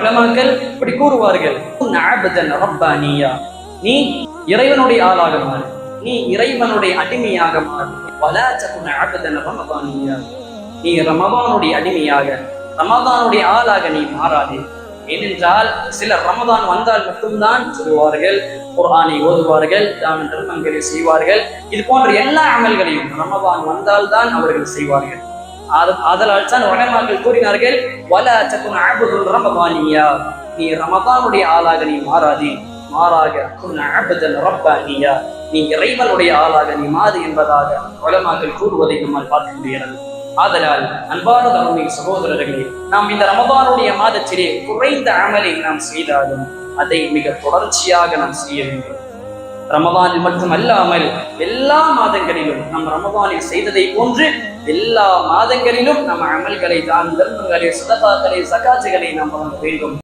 உலமாக்கள் இப்படி கூறுவார்கள். நீ இறைவனுடைய ஆளாக மாறு. நீ இறைவனுடைய அடிமையாக மாறு. வலா நீ ரமதானுடைய அடிமையாக ரமதானுடைய ஆளாக நீ மாறாதே. ஏனென்றால் சிலர் ரமதான் வந்தால் மட்டும்தான் சொல்லுவார்கள் குர்ஆனை ஓதுவார்கள் தான தர்மங்களை செய்வார்கள். இது போன்ற எல்லா அமல்களையும் ரமதான் வந்தால்தான் அவர்கள் செய்வார்கள். ஆதலால் தான் உலமாக்கள் கூறினார்கள் வல சக்குன் அபதுல் ரமபானியா நீ ரமபானுடைய ஆளாக நீ மாறாதே. மாறாக குன் அபதல் ரப்பானியா. நீ இறைவனுடைய ஆளாக நீ மாறு என்பதாக உலமாக்கள் கூறுவதை நம்மால் பார்க்க முடிகிறது. ஆதலால் அன்பான தருமை சகோதரர்களே நாம் இந்த ரமபானுடைய மாதத்திலே குறைந்த அமலை நாம் செய்தாலும் அதை மிக தொடர்ச்சியாக நாம் செய்ய வேண்டும். ரமபானில் மட்டும் அல்லாமல் எல்லா மாதங்களிலும் நம் ரமபானில் செய்ததை போன்று எல்லா மாதங்களிலும் நம் அமல்களை தான் தர்மங்களை சதகாக்களை சகாட்சிகளை நாம் வழங்க வேண்டும்.